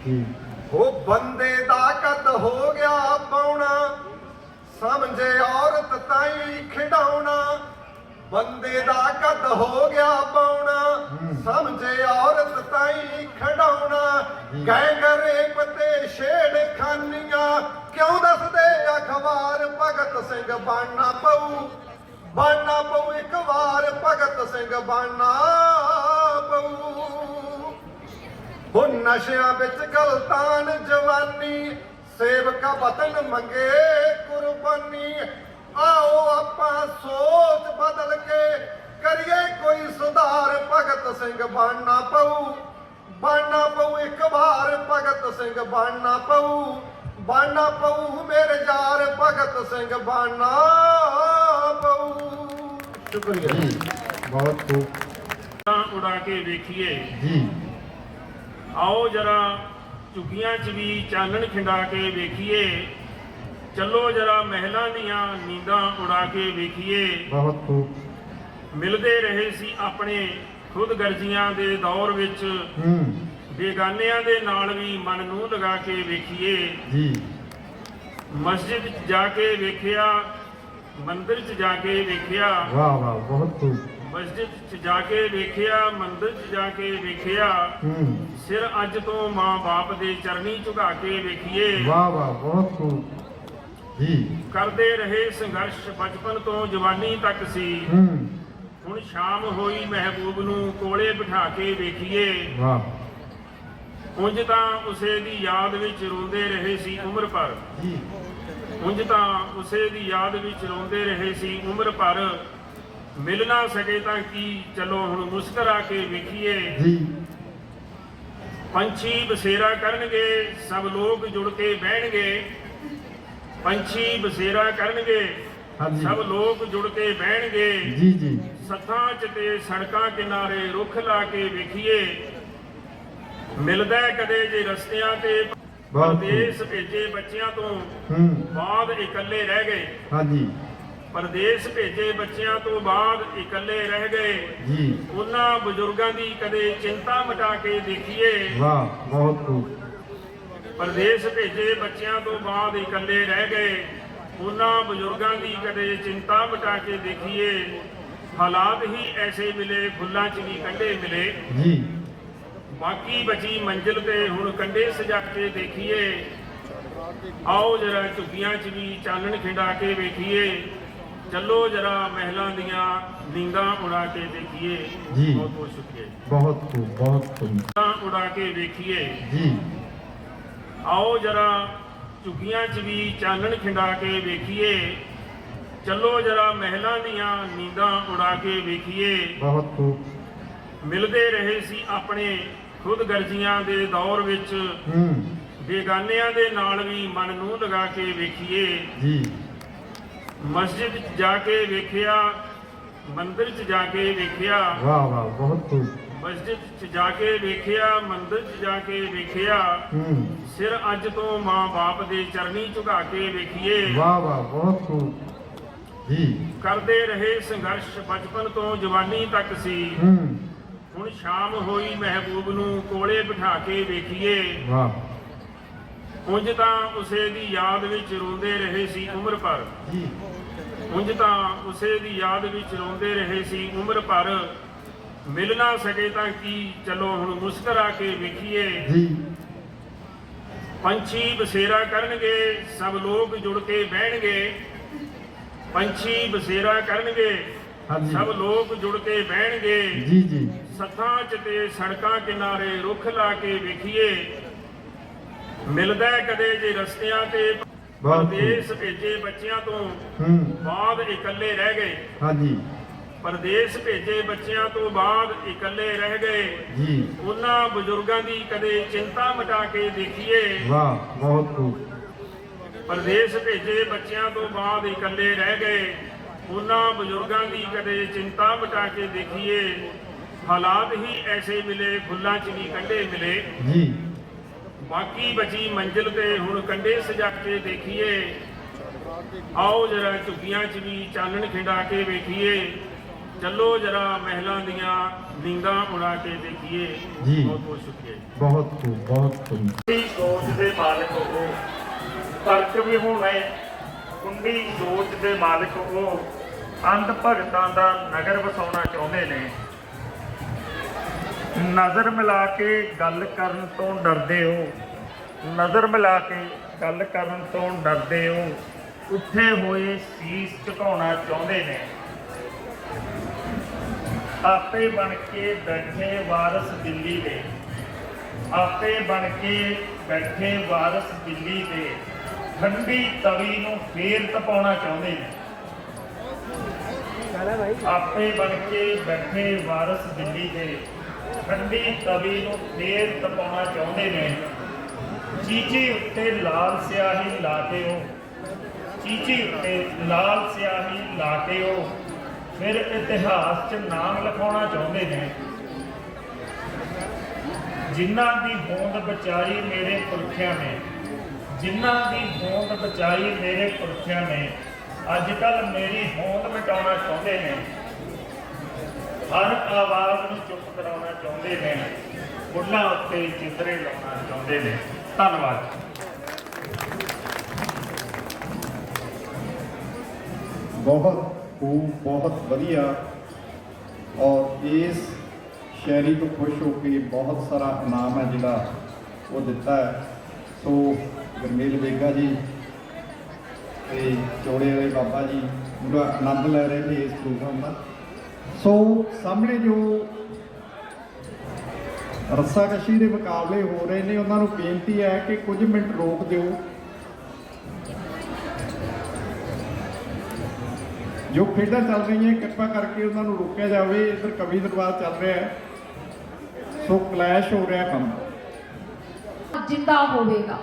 [SPEAKER 3] ਜੀ
[SPEAKER 2] ਉਹ ਬੰਦੇ ਦਾ ਕਦ ਹੋ ਗਿਆ ਪਾਉਣਾ ਸਮਝੇ ਔਰਤ ਤਾਈ ਖਿਡਾਉਣਾ ਬੰਦੇ ਦਾ ਕਦ ਹੋ ਗਿਆ ਪਾਉਣਾ ਸਮਝੇ ਔਰਤ ਤਾਈ ਖਿਡਾਉਣਾ ਗੈਂਗਰੇ ਪਤੇ ਛੇੜ ਖਾਨੀਆਂ। ਕਿਉਂ ਦੱਸਦੇ ਅਖਬਾਰ ਭਗਤ ਸਿੰਘ ਬਣਨਾ ਪਊ? ਬਣਨਾ ਪਊ ਇੱਕ ਵਾਰ ਭਗਤ ਸਿੰਘ ਬਣਨਾ ਪਊ। ਉਹ ਨਸ਼ਿਆਂ ਵਿੱਚ ਗਲਤਾਨ ਜਵਾਨੀ ਸੇਵਕਾ ਵਤਨ ਮੰਗੇ ਕੁਰਬਾਨੀ। ਆਓ ਆਪਾਂ ਸੋਚ ਬਦਲ ਕੇ ਕਰੀਏ ਕੋਈ ਸੁਧਾਰ ਭਗਤ ਸਿੰਘ ਬਣਨਾ ਪਊ। ਬਣਨਾ ਪਊ ਇੱਕ ਵਾਰ ਭਗਤ ਸਿੰਘ ਬਣਨਾ ਪਊ। ਬਣਨਾ ਪਊ ਮੇਰੇ ਯਾਰ ਭਗਤ ਸਿੰਘ ਬਣਨਾ ਪਊ। ਸ਼ੁਕਰੀਆ।
[SPEAKER 3] ਜੀ। ਬਹੁਤ ਖੂਬ।
[SPEAKER 6] ਉਡਾ ਕੇ ਵੇਖੀਏ।
[SPEAKER 3] ਜੀ।
[SPEAKER 6] ਆਓ ਜਰਾ ਝੁੱਗੀਆਂ 'ਚ ਵੀ ਚਾਨਣ ਖਿੰਡਾ ਕੇ ਵੇਖੀਏ। ਚੱਲੋ ਜਰਾ ਮਹਿਲਾਂ ਦੀਆਂ ਨੀਂਦਾਂ ਉਡਾ ਕੇ ਵੇਖੀਏ।
[SPEAKER 3] ਬਹੁਤ ਖੂਬ।
[SPEAKER 6] ਮਿਲਦੇ ਰਹੇ ਸੀ ਆਪਣੇ ਖੁਦ ਗਰਜੀਆਂ ਦੇ ਦੌਰ ਵਿੱਚ।
[SPEAKER 3] ਹੂੰ।
[SPEAKER 6] ਬੇਗਾਨਿਆਂ ਦੇ ਨਾਲ ਵੀ ਮਨ ਨੂੰ ਲਗਾ ਕੇ ਵੇਖੀਏ।
[SPEAKER 3] ਜੀ।
[SPEAKER 6] ਮਸਜਿਦ 'ਚ ਜਾ ਕੇ ਵੇਖਿਆ ਮੰਦਿਰ 'ਚ ਜਾ ਕੇ ਵੇਖਿਆ।
[SPEAKER 3] ਵਾਹ ਵਾਹ ਬਹੁਤ ਖੂਬ।
[SPEAKER 6] ਮਸਜਿਦ 'ਚ ਜਾ ਕੇ ਵੇਖਿਆ ਮੰਦਿਰ 'ਚ ਜਾ ਕੇ ਵੇਖਿਆ
[SPEAKER 3] ਹੂੰ।
[SPEAKER 6] ਸਿਰ ਅੱਜ ਤੋਂ ਮਾਂ-ਬਾਪ ਦੇ ਚਰਨੀ ਝੁਕਾ ਕੇ ਵੇਖੀਏ।
[SPEAKER 3] ਵਾਹ ਵਾਹ ਬਹੁਤ ਖੂਬ। ਜੀ।
[SPEAKER 6] ਕਰਦੇ ਰਹੇ ਸੰਘਰਸ਼ ਬਚਪਨ ਤੋਂ ਜਵਾਨੀ ਤੱਕ ਸੀ।
[SPEAKER 3] ਹੂੰ।
[SPEAKER 6] ਹੁਣ ਸ਼ਾਮ ਹੋਈ ਮਹਿਬੂਬ ਨੂੰ ਕੋਲੇ ਬਿਠਾ ਕੇ ਵੇਖੀਏ।
[SPEAKER 3] ਵਾਹ।
[SPEAKER 6] ਉਂਝ ਤਾਂ ਉਸੇ ਦੀ ਯਾਦ ਵਿੱਚ ਰੋਂਦੇ ਰਹੇ ਸੀ ਉਮਰ ਭਰ।
[SPEAKER 3] ਜੀ।
[SPEAKER 6] ਉਂਝ ਤਾਂ ਉਸੇ ਦੀ ਯਾਦ ਵਿੱਚ ਰੋਂਦੇ ਰਹੇ ਸੀ ਉਮਰ ਭਰ। ਮਿਲ ਨਾ ਸਕੇ ਤਾਂ ਕੀ? ਚਲੋ ਹੁਣ ਮੁਸਕਰਾ ਕੇ ਵੇਖੀਏ।
[SPEAKER 3] ਜੀ।
[SPEAKER 6] ਪੰਛੀ ਬਸੇਰਾ ਕਰਨਗੇ ਸਭ ਲੋਕ ਜੁੜ ਕੇ ਬਹਿਣਗੇ। ਪੰਛੀ ਬਸੇਰਾ ਕਰਨਗੇ
[SPEAKER 3] ਹਾਂਜੀ।
[SPEAKER 6] ਸਭ ਲੋਕ ਜੁੜ ਕੇ ਬਹਿਣਗੇ।
[SPEAKER 3] ਜੀ ਜੀ।
[SPEAKER 6] ਸੱਥਾਂ 'ਚ ਤੇ ਸੜਕਾਂ ਕਿਨਾਰੇ ਰੁੱਖ ਲਾ ਕੇ ਵੇਖੀਏ। ਮਿਲਦਾ ਹੈ ਕਦੇ ਜੇ ਰਸਤਿਆਂ ਤੇ
[SPEAKER 3] ਬਹੁਤ
[SPEAKER 6] ਪਰਦੇਸ ਭੇਜੇ ਬੱਚਿਆਂ ਤੋਂ
[SPEAKER 3] ਹੂੰ।
[SPEAKER 6] ਬਾਅਦ ਇਕੱਲੇ ਰਹਿ ਗਏ।
[SPEAKER 3] ਹਾਂਜੀ।
[SPEAKER 6] ਪਰਦੇਸ ਭੇਜੇ ਬੱਚਿਆਂ ਤੋਂ ਬਾਅਦ ਇਕੱਲੇ ਰਹਿ ਗਏ।
[SPEAKER 3] ਜੀ।
[SPEAKER 6] ਉਹਨਾਂ ਬਜ਼ੁਰਗਾਂ ਦੀ ਕਦੇ ਚਿੰਤਾ ਮਿਟਾ ਕੇ ਦੇਖੀਏ।
[SPEAKER 3] ਵਾਹ ਬਹੁਤ ਖੂਬ।
[SPEAKER 6] ਪਰਦੇਸ ਭੇਜੇ ਬੱਚਿਆਂ ਤੋਂ ਬਾਅਦ ਇਕੱਲੇ ਰਹਿ ਗਏ। ਉਹਨਾਂ ਬਜ਼ੁਰਗਾਂ ਦੀ ਕਦੇ ਚਿੰਤਾ ਮਿਟਾ ਕੇ ਦੇਖੀਏ। ਹਾਲਾਤ ਹੀ ਐਸੇ ਮਿਲੇ ਫੁੱਲਾਂ 'ਚ ਵੀ ਕੰਢੇ ਮਿਲੇ।
[SPEAKER 3] ਜੀ।
[SPEAKER 6] ਬਾਕੀ ਬਚੀ ਮੰਜ਼ਿਲ ਤੇ ਹੁਣ ਕੰਢੇ ਸਜਾ ਕੇ ਦੇਖੀਏ। ਆਓ ਜਰਾ ਝੁੱਗੀਆਂ 'ਚ ਵੀ ਚਾਨਣ ਖਿੰਡਾ ਕੇ ਵੇਖੀਏ। ਚੱਲੋ ਜਰਾ ਮਹਿਲਾਂ ਦੀਆਂ ਨੀਂਦਾਂ ਉਡਾ ਕੇ ਦੇਖੀਏ
[SPEAKER 3] ਜੀ।
[SPEAKER 6] ਬਹੁਤ ਬਹੁਤ ਸ਼ੁਕਰੀਆ।
[SPEAKER 3] ਬਹੁਤ ਖੂਬ ਬਹੁਤ ਖੂਬ।
[SPEAKER 6] ਉਡਾ ਕੇ ਵੇਖੀਏ।
[SPEAKER 3] ਜੀ।
[SPEAKER 6] ਆਓ ਜਰਾ ਝੁੱਗੀਆਂ 'ਚ ਵੀ ਚਾਨਣ ਖਿੰਡਾ ਕੇ ਵੇਖੀਏ। ਚੱਲੋ ਜਰਾ ਮਹਿਲਾਂ ਦੀਆਂ ਨੀਂਦਾਂ ਉਡਾ ਕੇ ਵੇਖੀਏ।
[SPEAKER 3] ਬਹੁਤ ਖੂਬ।
[SPEAKER 6] ਮਿਲਦੇ ਰਹੇ ਸੀ ਆਪਣੇ ਖੁਦ ਗਰਜੀਆਂ ਦੇ ਦੌਰ ਵਿੱਚ।
[SPEAKER 3] ਹੂੰ।
[SPEAKER 6] ਬੇਗਾਨਿਆਂ ਦੇ ਨਾਲ ਵੀ ਮਨ ਨੂੰ ਲਗਾ ਕੇ ਵੇਖੀਏ।
[SPEAKER 3] ਜੀ।
[SPEAKER 6] ਮਸਜਿਦ 'ਚ ਜਾ ਕੇ ਵੇਖਿਆ ਮੰਦਿਰ 'ਚ ਜਾ ਕੇ ਵੇਖਿਆ।
[SPEAKER 3] ਵਾਹ ਵਾਹ ਬਹੁਤ ਖੂਬ।
[SPEAKER 6] ਮਸਜਿਦ 'ਚ ਜਾ ਕੇ ਵੇਖਿਆ ਮੰਦਿਰ 'ਚ ਜਾ ਕੇ ਵੇਖਿਆ।
[SPEAKER 3] ਹੂੰ।
[SPEAKER 6] ਸਿਰ ਅੱਜ ਤੋਂ ਮਾਂ-ਬਾਪ ਦੇ ਚਰਨੀ ਝੁਕਾ ਕੇ ਵੇਖੀਏ।
[SPEAKER 3] ਵਾਹ ਵਾਹ ਬਹੁਤ ਖੂਬ। ਜੀ।
[SPEAKER 6] ਕਰਦੇ ਰਹੇ ਸੰਘਰਸ਼ ਬਚਪਨ ਤੋਂ ਜਵਾਨੀ ਤੱਕ ਸੀ।
[SPEAKER 3] ਹੂੰ।
[SPEAKER 6] ਹੁਣ ਸ਼ਾਮ ਹੋਈ ਮਹਿਬੂਬ ਨੂੰ ਕੋਲੇ ਬਿਠਾ ਕੇ ਵੇਖੀਏ।
[SPEAKER 3] ਵਾਹ।
[SPEAKER 6] ਉਂਝ ਤਾਂ ਉਸੇ ਦੀ ਯਾਦ ਵਿੱਚ ਰੋਂਦੇ ਰਹੇ ਸੀ ਉਮਰ ਭਰ।
[SPEAKER 3] ਜੀ।
[SPEAKER 6] ਉਂਝ ਤਾਂ ਉਸੇ ਦੀ ਯਾਦ ਵਿੱਚ ਰੋਂਦੇ ਰਹੇ ਸੀ ਉਮਰ ਭਰ। ਮਿਲ ਨਾ ਸਕੇ ਤਾਂ ਕੀ ਚਲੋ ਹੁਣ ਮੁਸਕਰਾ ਕੇ ਵੇਖੀਏ।
[SPEAKER 3] ਜੀ।
[SPEAKER 6] ਪੰਛੀ ਬਸੇਰਾ ਕਰਨਗੇ ਸਭ ਲੋਕ ਜੁੜ ਕੇ ਬਹਿਣਗੇ। ਪੰਛੀ ਬਸੇਰਾ ਕਰਨਗੇ। ਸਭ ਲੋਕ ਜੁੜ ਕੇ ਬਹਿਣਗੇ।
[SPEAKER 3] ਜੀ ਜੀ।
[SPEAKER 6] ਸੱਥਾਂ 'ਚ ਤੇ ਸੜਕਾਂ ਕਿਨਾਰੇ ਰੁੱਖ ਲਾ ਕੇ ਵੇਖੀਏ। ਮਿਲਦਾ ਹੈ ਕਦੇ ਜੇ ਰਸਤਿਆਂ ਤੇ ਪਰਦੇਸ ਭੇਜੇ ਬੱਚਿਆਂ ਤੋਂ
[SPEAKER 3] ਹੂੰ।
[SPEAKER 6] ਬਾਅਦ ਇਕੱਲੇ ਰਹਿ ਗਏ।
[SPEAKER 3] ਹਾਂਜੀ।
[SPEAKER 6] ਪਰਦੇਸ ਭੇਜੇ ਬੱਚਿਆਂ ਤੋਂ ਬਾਅਦ ਇਕੱਲੇ ਰਹਿ ਗਏ।
[SPEAKER 3] ਜੀ।
[SPEAKER 6] ਉਹਨਾਂ ਬਜ਼ੁਰਗਾਂ ਦੀ ਕਦੇ ਚਿੰਤਾ ਮਿਟਾ ਕੇ ਦੇਖੀਏ।
[SPEAKER 3] ਵਾਹ ਬਹੁਤ ਖੂਬ।
[SPEAKER 6] ਪਰਦੇਸ ਭੇਜੇ ਬੱਚਿਆਂ ਤੋਂ ਬਾਅਦ ਇਕੱਲੇ ਰਹਿ ਗਏ। ਉਹਨਾਂ ਬਜ਼ੁਰਗਾਂ ਦੀ ਕਦੇ ਚਿੰਤਾ ਮਿਟਾ ਕੇ ਦੇਖੀਏ। ਹਾਲਾਤ ਹੀ ਐਸੇ ਮਿਲੇ ਫੁੱਲਾਂ 'ਚ ਵੀ ਕੰਢੇ ਮਿਲੇ।
[SPEAKER 7] ਜੀ।
[SPEAKER 6] ਬਾਕੀ ਬਚੀ ਮੰਜ਼ਿਲ ਤੇ ਹੁਣ ਕੰਢੇ ਸਜਾ ਕੇ ਦੇਖੀਏ। ਆਓ ਜਰਾ ਝੁੱਗੀਆਂ 'ਚ ਵੀ ਚਾਨਣ ਖਿੰਡਾ ਕੇ ਵੇਖੀਏ। ਚੱਲੋ ਜਰਾ ਮਹਿਲਾਂ ਦੀਆਂ ਨੀਂਦਾਂ ਉਡਾ ਕੇ ਦੇਖੀਏ।
[SPEAKER 7] ਜੀ।
[SPEAKER 6] ਬਹੁਤ ਬਹੁਤ ਸ਼ੁਕਰੀਆ।
[SPEAKER 7] ਬਹੁਤ ਖੂਬ ਬਹੁਤ ਖੂਬ।
[SPEAKER 8] ਕੁੰਡੀ ਸੋਚ ਦੇ ਮਾਲਕ ਉਹ ਤਰਕ ਵੀ ਹੋਣੇ ਕੁੰਡੀ ਸੋਚ ਦੇ ਮਾਲਕ ਉਹ ਅੰਧ ਭਗਤਾਂ ਦਾ ਨਗਰ ਵਸਾਉਣਾ ਚਾਹੁੰਦੇ ਨੇ। ਨਜ਼ਰ ਮਿਲਾ ਕੇ ਗੱਲ ਕਰਨ ਤੋਂ ਡਰਦੇ ਹੋ। ਨਜ਼ਰ ਮਿਲਾ ਕੇ ਗੱਲ ਕਰਨ ਤੋਂ ਡਰਦੇ ਹੋ। ਉੱਠੇ ਹੋਏ ਸੀਸ ਝੁਕਾਉਣਾ ਚਾਹੁੰਦੇ ਨੇ। ਆਪੇ ਬਣ ਕੇ ਬੈਠੇ ਵਾਰਸ ਦਿੱਲੀ ਦੇ। ਆਪੇ ਬਣ ਕੇ ਬੈਠੇ ਵਾਰਸ ਦਿੱਲੀ ਦੇ। ਠੰਡੀ ਤਵੀ ਨੂੰ ਫੇਰ ਤਪਾਉਣਾ ਚਾਹੁੰਦੇ ਨੇ। ਆਪੇ ਬਣ ਕੇ ਬੈਠੇ ਵਾਰਸ ਦਿੱਲੀ ਦੇ। ਠੰਡੀ ਤਵੀ ਨੂੰ ਫੇਰ ਤਪਾਉਣਾ ਚਾਹੁੰਦੇ ਨੇ। ਚੀਚੀ ਉੱਤੇ ਲਾਲ ਸਿਆਹੀ ਲਾ ਕੇ ਉਹ ਚੀਚੀ ਉੱਤੇ ਲਾਲ ਸਿਆਹੀ ਲਾ ਕੇ ਉਹ ਫਿਰ ਇਤਿਹਾਸ 'ਚ ਨਾਮ ਲਿਖਾਉਣਾ ਚਾਹੁੰਦੇ ਨੇ। ਜਿਨ੍ਹਾਂ ਦੀ ਹੋਂਦ ਬਚਾਈ ਮੇਰੇ ਪੁਰਖਿਆਂ ਨੇ, ਜਿਨ੍ਹਾਂ ਦੀ ਹੋਂਦ ਬਚਾਈ ਮੇਰੇ ਪੁਰਖਿਆਂ ਨੇ, ਅੱਜ ਕੱਲ ਮੇਰੀ ਹੋਂਦ ਮਿਟਾਉਣਾ ਚਾਹੁੰਦੇ ਨੇ। ਹਰ ਆਵਾਜ਼ ਨੂੰ ਚੁੱਪ ਕਰਾਉਣਾ ਚਾਹੁੰਦੇ ਨੇ ਉਹਨਾਂ ਉੱਤੇ ਚਿੱਤਰੇ ਲਾਉਣਾ ਚਾਹੁੰਦੇ ਨੇ। ਧੰਨਵਾਦ।
[SPEAKER 3] ਬਹੁਤ ਖੂਬ, ਬਹੁਤ ਵਧੀਆ। ਔਰ ਇਸ ਸ਼ਾਇਰੀ ਤੋਂ ਖੁਸ਼ ਹੋ ਕੇ ਬਹੁਤ ਸਾਰਾ ਇਨਾਮ ਹੈ ਜਿਹੜਾ ਉਹ ਦਿੱਤਾ ਹੈ। ਸੋ ਗਰਮੇਲ ਬੇਗਾ ਜੀ ਤੇ ਚੋੜੇ ਵਾਲੇ ਬਾਬਾ ਜੀ, ਪੂਰਾ ਆਨੰਦ ਲੈ ਰਹੇ ਨੇ ਇਸ ਪ੍ਰੋਗਰਾਮ ਦਾ। ਸੋ ਸਾਹਮਣੇ ਜੋ ਰੱਸਾਕਸ਼ੀ ਦੇ ਮੁਕਾਬਲੇ ਹੋ ਰਹੇ ਨੇ, ਉਹਨਾਂ ਨੂੰ ਬੇਨਤੀ ਹੈ ਕਿ ਕੁਝ ਮਿੰਟ ਰੋਕ ਦਿਓ। ਜੋ ਖੇਡਾਂ ਚੱਲ ਰਹੀਆਂ, ਕਿਰਪਾ ਕਰਕੇ ਉਹਨਾਂ ਨੂੰ ਰੋਕਿਆ ਜਾਵੇ। ਇੱਧਰ ਕਵੀ ਦਰਬਾਰ ਚੱਲ ਰਿਹਾ ਹੈ। ਸੋ ਕਲੈਸ਼ ਹੋ ਰਿਹਾ ਕੰਮ।
[SPEAKER 9] ਜਿੰਦਾ ਹੋਵੇਗਾ।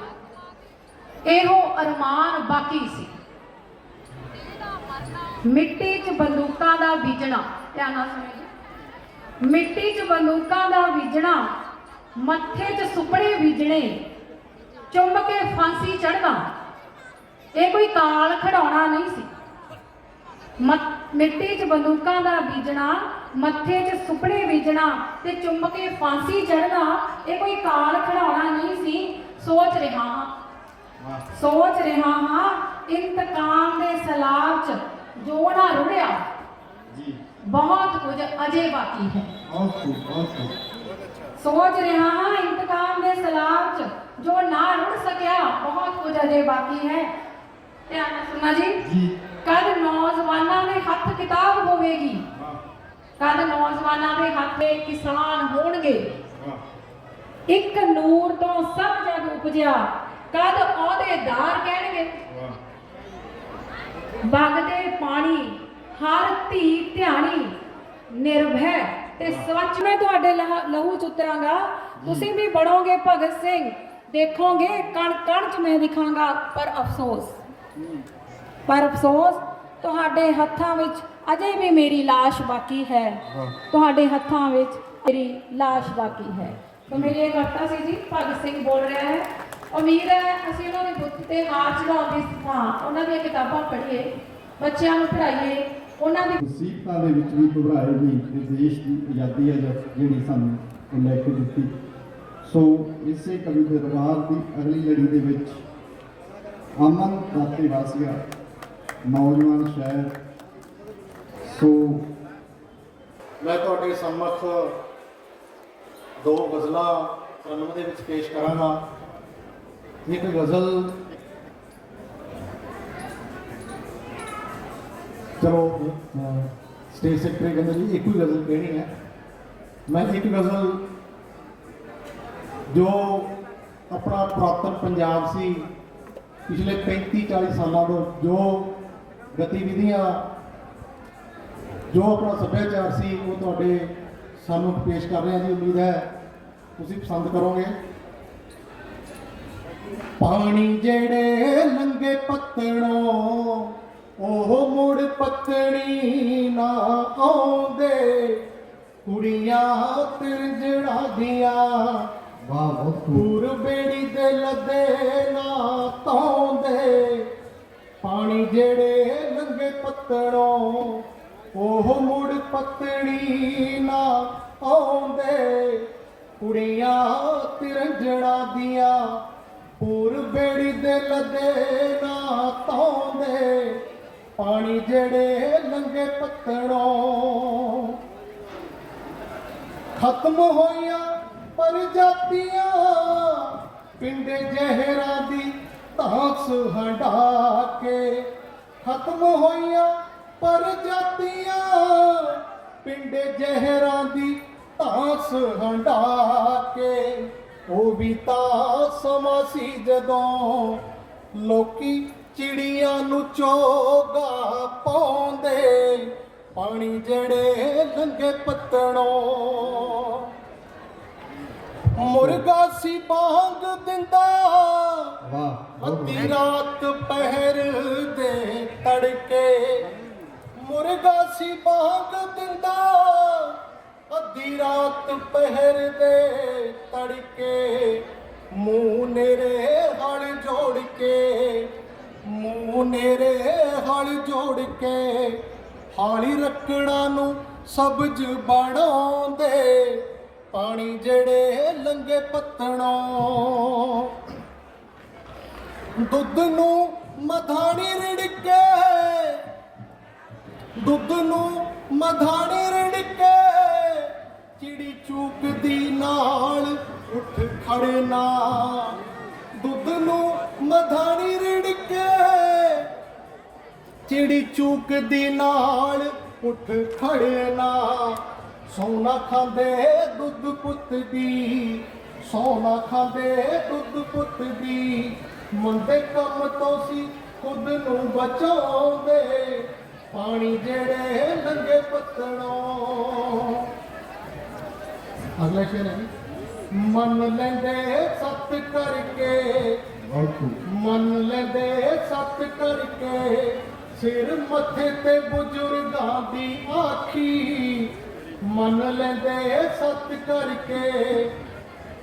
[SPEAKER 9] ਇਹੋ ਅਰਮਾਨ ਬਾਕੀ ਸੀ। ਮਿੱਟੀ 'ਚ ਬੰਦੂਕਾਂ ਦਾ ਬੀਜਣਾ। ਧਿਆਨ ਨਾਲ ਸੁਣਿਓ। ਮਿੱਟੀ 'ਚ ਬੰਦੂਕਾਂ ਦਾ ਬੀਜਣਾ ਮੱਥੇ 'ਚ ਸੁਪਨੇ ਬੀਜਣੇ ਚੁੰਮ ਕੇ ਫਾਂਸੀ ਚੜਨਾ ਇਹ ਕੋਈ ਕਾਲ ਖੜਾਉਣਾ ਨਹੀਂ ਸੀ। ਮਿੱਟੀ 'ਚ ਬੰਦੂਕਾਂ ਦਾ ਬੀਜਣਾ ਮੱਥੇ 'ਚ ਸੁਪਨੇ ਬੀਜਣਾ ਤੇ ਚੁੰਮ ਕੇ ਫਾਂਸੀ ਚੜਨਾ ਇਹ ਕੋਈ ਕਾਲ ਖੜਾਉਣਾ ਨਹੀਂ ਸੀ। ਸੋਚ ਰਿਹਾ ਹਾਂ। ਸੋਚ ਰਿਹਾ ਹਾਂ ਇੰਤਕਾਮ ਦੇ ਸਲਾਬ 'ਚ ਜੋ ਨਾ ਰੁੜਿਆ
[SPEAKER 3] ਜੀ।
[SPEAKER 9] ਬਹੁਤ ਕੁਝ ਅਜੇ ਬਾਕੀ ਹੈ।
[SPEAKER 3] ਬਹੁਤ ਖੂਬ ਬਹੁਤ ਖੂਬ
[SPEAKER 9] ਸੋਚ ਰਿਹਾ ਹਾਂ ਇੰਤਕਾਮ ਦੇ ਸਲਾਬ 'ਚ ਜੋ ਨਾ ਰੁੜ ਸਕਿਆ ਬਹੁਤ ਕੁਝ ਅਜੇ ਬਾਕੀ ਹੈ। ਧਿਆਨ ਨਾਲ ਸੁਣਨਾ ਜੀ।
[SPEAKER 3] ਜੀ।
[SPEAKER 9] ਕਦ ਨੌਜਵਾਨਾਂ ਦੇ ਹੱਥ ਕਿਤਾਬ ਹੋਵੇਗੀ। ਕਦ ਨੌਜਵਾਨਾਂ ਦੇ ਹੱਥ ਕਿਸਾਨ ਹੋਣਗੇ। ਇੱਕ ਨੂਰ ਤੋਂ ਸਭ ਜਗ ਉਪਜਿਆ। ਕਦ ਅਹੁਦੇਦਾਰ ਕਹਿਣਗੇ ਵਗਦੇ ਪਾਣੀ ਹਰ ਧੀ ਧਿਆਣੀ ਨਿਰਭੈ ਤੇ ਸੱਚ ਮੈਂ ਤੁਹਾਡੇ ਲਹ- ਲਹੂ ਚ ਉਤਰਾਂਗਾ ਤੁਸੀਂ ਵੀ ਬਣੋਗੇ ਭਗਤ ਸਿੰਘ ਦੇਖੋਗੇ ਕਣ ਕਣ ਚ ਮੈਂ ਦਿਖਾਂਗਾ ਪਰ ਅਫਸੋਸ ਪਰ ਅਫਸੋਸ ਤੁਹਾਡੇ ਹੱਥਾਂ ਵਿੱਚ ਅਜੇ ਵੀ ਮੇਰੀ লাশ ਬਾਕੀ ਹੈ ਤੁਹਾਡੇ ਹੱਥਾਂ ਵਿੱਚ ਮੇਰੀ লাশ ਬਾਕੀ ਹੈ ਤਾਂ ਮੇਰੀ ਇਹ ਕਵਿਤਾ ਸੀ ਜੀ ਭਗਤ ਸਿੰਘ ਬੋਲ ਰਿਹਾ ਹੈ ਉਮੀਦ ਹੈ ਅਸੀਂ ਉਹਨਾਂ ਦੇ ਬੁੱਤ ਤੇ ਹਾਰ ਚੜਾਉਣ ਦੀ ਥਾਂ ਉਹਨਾਂ ਦੀਆਂ ਕਿਤਾਬਾਂ ਪੜ੍ਹੀਏ ਬੱਚਿਆਂ ਨੂੰ ਪੜ੍ਹਾਈਏ ਉਹਨਾਂ ਦੀ
[SPEAKER 3] ਮੁਸੀਬਤਾਂ ਦੇ ਵਿੱਚ ਵੀ ਘਬਰਾਏ ਨਹੀਂ ਤੇ ਦੇਸ਼ ਦੀ ਆਜ਼ਾਦੀ ਹੈ ਜੋ- ਜਿਹੜੀ ਸਾਨੂੰ ਲੈ ਕੇ ਦਿੱਤੀ। ਸੋ ਇਸੇ ਕਵੀ ਦੇ ਦਰਬਾਰ ਦੀ ਅਗਲੀ ਲੜੀ ਦੇ ਵਿੱਚ ਅਮਨ ਦਾਤੇ ਵਾਸੀਆ ਨੌਜਵਾਨ ਸ਼ਾਇਰ ਸੋ
[SPEAKER 10] ਮੈਂ ਤੁਹਾਡੇ ਸਮਖ ਦੋ ਗਜ਼ਲਾਂ ਪ੍ਰਣਮ ਦੇ ਵਿੱਚ ਪੇਸ਼ ਕਰਾਂਗਾ। ਇੱਕ ਗਜ਼ਲ? ਚਲੋ ਸਟੇਜ ਸੈਕਟਰੀ ਕਹਿੰਦੇ ਜੀ, ਇੱਕੋ ਹੀ ਗਜ਼ਲ ਕਹਿਣੀ ਹੈ। ਮੈਂ ਇੱਕ ਗਜ਼ਲ ਜੋ ਆਪਣਾ ਪੁਰਾਤਨ ਪੰਜਾਬ ਸੀ ਪਿਛਲੇ 35 40 ਸਾਲਾਂ ਤੋਂ, ਜੋ ਗਤੀਵਿਧੀਆਂ, ਜੋ ਆਪਣਾ ਸੱਭਿਆਚਾਰ ਸੀ, ਉਹ ਤੁਹਾਡੇ ਸਾਨੂੰ ਪੇਸ਼ ਕਰ ਰਹੇ ਹਾਂ ਜੀ। ਉਮੀਦ ਹੈ ਤੁਸੀਂ ਪਸੰਦ ਕਰੋਗੇ। ਪਾਣੀ ਜਿਹੜੇ ਲੰਗੇ ਪੱਤਣੋਂ, ਉਹ ਮੁੜ ਪੱਤਣੀ ਨਾ ਆਉਂਦੇ। ਕੁੜੀਆਂ ਤਿਰਜੜਾ ਦੀਆਂ
[SPEAKER 5] ਵਾਹ ਬਹੁਤ
[SPEAKER 10] ਬੇੜੀ ਦੇ ਲੱਦੇ ਨਾ ਤੌਂਦੇ ਪਾਣੀ ਜਿਹੜੇ ਲੰਗੇ ਪੱਤਣੋਂ, ਉਹ ਮੁੜ ਪੱਤਣੀ ਨਾ ਆਉਂਦੇ। ਕੁੜੀਆਂ ਤਿਰਜੜਾ ਦੀਆਂ ਪੂਰ ਬੇੜੀ ਦੇ ਲੱਦੇ ਨਾ ਤੌਂਦੇ ਪਾਣੀ ਜਿਹੜੇ ਲੰਗੇ ਪੱਤਣੋਂ। ਖਤਮ ਹੋਈਆਂ ਪਰਜਾਤੀਆਂ, ਪਿੰਡ ਜ਼ਹਿਰਾਂ ਦੀ ਧਾਂਸ ਹੰਡਾ ਕੇ। ਖਤਮ ਹੋਈਆਂ ਪਰਜਾਤੀਆਂ, ਪਿੰਡ ਜ਼ਹਿਰਾਂ ਦੀ ਧਾਂਸ ਹੰਡਾ ਕੇ। ਉਹ ਵੀ ਤਾਂ ਸਮਾਂ ਸੀ ਜਦੋਂ ਲੋਕੀ ਚਿੜੀਆਂ ਨੂੰ ਚੋਗਾ ਪਾਉਂਦੇ। ਪਾਣੀ ਜੜੇ ਲੰਗੇ ਪੱਤਣੋਂ। ਮੁਰਗਾ ਸੀ ਬਾਂਗ ਦਿੰਦਾ।
[SPEAKER 5] ਵਾਹ
[SPEAKER 10] ਅੱਧੀ ਰਾਤ ਪਹਿਰ ਦੇ ਤੜਕੇ ਮੁਰਗਾ ਸੀ ਬਾਂਗ ਦਿੰਦਾ। ਅੱਧੀ ਰਾਤ ਪਹਿਰ ਦੇ ਤੜਕੇ, ਮੂੰਹ ਨੇਰੇ ਹਲ ਜੋੜ ਕੇ, ਮੂੰਹ ਨੇਰੇ ਹਲ ਜੋੜ ਕੇ, ਹਾਲੀ ਰੱਖਣਾ ਨੂੰ ਸਬਜ ਬਣਾਉਂਦੇ, ਪਾਣੀ ਜਿਹੜੇ ਲੰਗੇ ਪੱਤਣੋਂ। ਦੁੱਧ ਨੂੰ ਮਧਾਣੀ ਰਿੜਕੇ, ਦੁੱਧ ਨੂੰ ਮਧਾਣੀ ਰਿੜਕੇ। ਚਿੜੀ ਚੂਕਦੀ ਨਾਲ ਉੱਠ ਖੜਨਾ ਦੁੱਧ ਨੂੰ ਮਧਾਣੀ ਰਿੜਕੇ। ਚਿੜੀ ਚੂਕਦੀ ਨਾਲ ਉੱਠ ਖੜਨਾ ਸੋਨਾ ਖਾਂਦੇ ਦੁੱਧ ਪੁੱਤ ਦੀ, ਸੋਨਾ ਖਾਂਦੇ ਦੁੱਧ ਪੁੱਤ ਦੀ। ਮੰਦੇ ਕੰਮ ਤੋਂ ਸੀ ਖੁਦ ਨੂੰ ਬਚਾਉਂਦੇ, ਪਾਣੀ ਜਿਹੜੇ ਲੰਗੇ ਪੱਤਣੋਂ। ਅਗਲਾ ਸ਼ੇਰ ਹੈ ਮੰਨ ਲੈਂਦੇ ਸਤ ਕਰਕੇ। ਮੰਨ ਲੈਂਦੇ ਸਤ ਕਰਕੇ। ਸਿਰ ਮੱਥੇ ਤੇ ਬਜ਼ੁਰਗਾਂ ਦੀ ਆਖੀ। ਮੰਨ ਲੈਂਦੇ ਸਤ ਕਰਕੇ।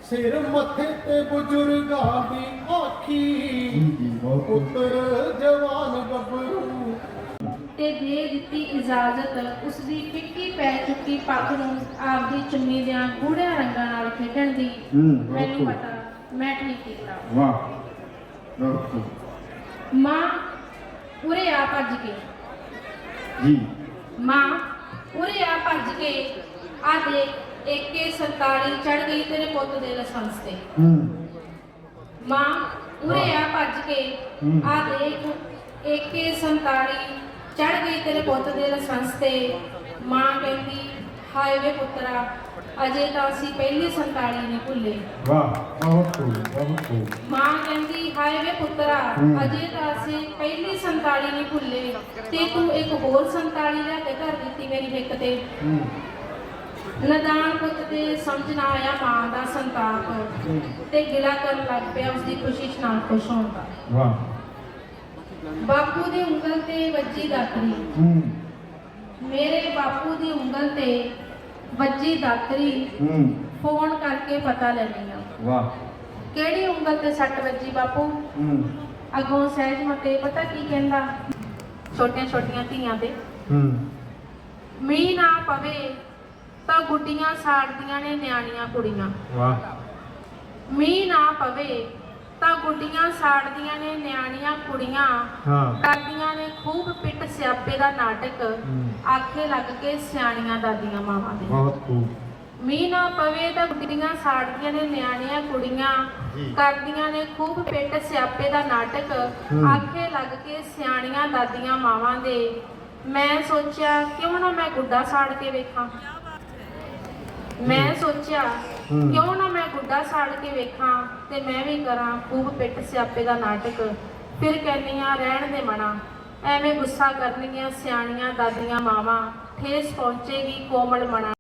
[SPEAKER 10] ਸਿਰ ਮੱਥੇ ਤੇ ਬਜ਼ੁਰਗਾਂ ਦੀ ਆਖੀ। ਪੁੱਤਰ ਜਵਾਨ ਗੱਭਰੂ
[SPEAKER 11] ਤੇ ਦੇ ਦਿੱਤੀ ਇਜਾਜ਼ਤ। ਉਸ ਦੀ ਫਿੱਕੀ ਪੈ ਚੁੱਕੀ ਪੱਗ ਨੂੰ ਆਪਦੀ ਚੁੰਨੀ ਦਿਆਂ ਗੂੜਿਆਂ ਰੰਗਾਂ ਨਾਲ ਖੇਡਣ ਦੀ। ਮੈਨੂੰ। ਪਤਾ ਮੈਂ ਠੀਕ ਕੀਤਾ।
[SPEAKER 5] ਵਾਹ
[SPEAKER 11] ਮਾਂ ਉਰੇ ਆ ਭੱਜ ਕੇ।
[SPEAKER 5] ਜੀ।
[SPEAKER 11] ਮਾਂ ਉਰੇ ਆ ਭੱਜ ਕੇ। ਆ ਦੇ ਏਕੇ 47 ਚੜ ਗਈ ਤੇਰੇ ਪੁੱਤ ਦੇ ਲਾਇਸੈਂਸ ਤੇ।
[SPEAKER 5] ਹੂੰ।
[SPEAKER 11] ਮਾਂ ਉਰੇ ਆ ਭੱਜ ਕੇ। ਆ ਦੇਖ ਏਕੇ 47 ਚੜ ਗਈ ਤੇਰੇ ਪੁੱਤ ਦੇ ਲਾਇਸੈਂਸ ਤੇ। ਮਾਂ ਕਹਿੰਦੀ ਹਾਏ ਵੇ ਪੁੱਤਰਾ ਅਜੇ ਤਾਂ ਅਸੀਂ ਪਹਿਲੀ 47 ਨਹੀਂ ਭੁੱਲੇ।
[SPEAKER 5] ਵਾਹ ਬਹੁਤ ਖੂਬ ਬਹੁਤ ਖੂਬ
[SPEAKER 11] ਮਾਂ ਕਹਿੰਦੀ ਹਾਏ ਵੇ ਪੁੱਤਰਾ। ਅਜੇ ਤਾਂ ਅਸੀਂ ਪਹਿਲੀ 47 ਨਹੀਂ ਭੁੱਲੇ। ਤੇ ਤੂੰ ਇੱਕ ਹੋਰ 47 ਲੈ ਕੇ ਘਰ ਦਿੱਤੀ ਮੇਰੀ ਹਿੱਕ ਤੇ।
[SPEAKER 5] ਹੂੰ।
[SPEAKER 11] ਨਦਾਨ ਪੁੱਤ ਦੇ ਸਮਝ ਨਾ ਆਇਆ ਮਾਂ ਦਾ ਸੰਤਾਪ। ਤੇ ਗਿਲਾ ਕਰਨ ਲੱਗ ਪਿਆ ਉਸ ਦੀ ਖੁਸ਼ੀ 'ਚ ਨਾਲ ਖੁਸ਼ ਹੋਣ ਦਾ।
[SPEAKER 5] ਵਾਹ।
[SPEAKER 11] ਬਾਪੂ ਦੀ ਉਂਗਲ ਤੇ ਵੱਜੀ ਦਾਤਰੀ।
[SPEAKER 5] ਹੂੰ।
[SPEAKER 11] ਮੇਰੇ ਬਾਪੂ ਦੀ ਉਂਗਲ ਤੇ ਵੱਜੀ ਦਾਤਰੀ।
[SPEAKER 5] ਹੂੰ।
[SPEAKER 11] ਫੋਨ ਕਰਕੇ ਪਤਾ ਲੈਣੀ ਆ
[SPEAKER 5] ਵਾਹ।
[SPEAKER 11] ਕਿਹੜੀ ਉਂਗਲ ਤੇ ਸੱਟ ਵੱਜੀ ਬਾਪੂ?
[SPEAKER 5] ਹੂੰ।
[SPEAKER 11] ਅਗੋਂ ਸਹਿਜ ਮਤੇ ਪਤਾ ਕੀ ਕਹਿੰਦਾ? ਛੋਟੀਆਂ ਛੋਟੀਆਂ ਧੀਆਂ ਤੇ।
[SPEAKER 5] ਹੂੰ।
[SPEAKER 11] ਮੀਂਹ ਨਾ ਪਵੇ ਤਾਂ ਗੁੱਡੀਆਂ ਸਾੜਦੀਆਂ ਨੇ ਨਿਆਣੀਆਂ ਕੁੜੀਆਂ।
[SPEAKER 5] ਵਾਹ।
[SPEAKER 11] ਮੀਂਹ ਨਾ ਪਵੇ ਤਾਂ ਗੁੱਡੀਆਂ ਸਾੜਦੀਆਂ ਨੇ ਨਿਆਣੀਆਂ ਕੁੜੀਆਂ।
[SPEAKER 5] ਹਾਂ।
[SPEAKER 11] ਕਰਦੀਆਂ ਨੇ ਖੂਬ ਪਿੱਟ ਸਿਆਪੇ ਦਾ ਨਾਟਕ। ਆਖੇ ਲੱਗ ਕੇ ਸਿਆਣੀਆਂ ਦਾਦੀਆਂ ਮਾਵਾਂ ਦੇ।
[SPEAKER 5] ਬਹੁਤ ਖੂਬ।
[SPEAKER 11] ਮੀਂਹ ਨਾ ਪਵੇ ਤਾਂ ਗੁੱਡੀਆਂ ਸਾੜਦੀਆਂ ਨੇ ਨਿਆਣੀਆਂ ਕੁੜੀਆਂ। ਕਰਦੀਆਂ ਨੇ ਖੂਬ ਪਿੱਟ ਸਿਆਪੇ ਦਾ ਨਾਟਕ। ਆਖੇ ਲੱਗ ਕੇ ਸਿਆਣੀਆਂ ਦਾਦੀਆਂ ਮਾਵਾਂ ਦੇ। ਮੈਂ ਸੋਚਿਆ ਕਿਉਂ ਨਾ ਮੈਂ ਗੁੱਡਾ ਸਾੜ ਕੇ ਵੇਖਾਂ? ਮੈਂ ਸੋਚਿਆ। ਕਿਉਂ ਨਾ ਮੈਂ ਗੁੱਡਾ ਸਾੜ ਕੇ ਵੇਖਾਂ ਤੇ ਮੈਂ ਵੀ ਕਰਾਂ ਖੂਬ ਪਿੱਟ ਸਿਆਪੇ ਦਾ ਨਾਟਕ। ਫਿਰ ਕਹਿੰਨੀਆਂ ਰਹਿਣ ਦੇ ਮਨਾ। ਐਵੇਂ ਗੁੱਸਾ ਕਰਨਗੀਆਂ ਸਿਆਣੀਆਂ ਦਾਦੀਆਂ ਮਾਵਾਂ। ਠੇਸ ਪਹੁੰਚੇਗੀ ਕੋਮਲ ਮਨਾ।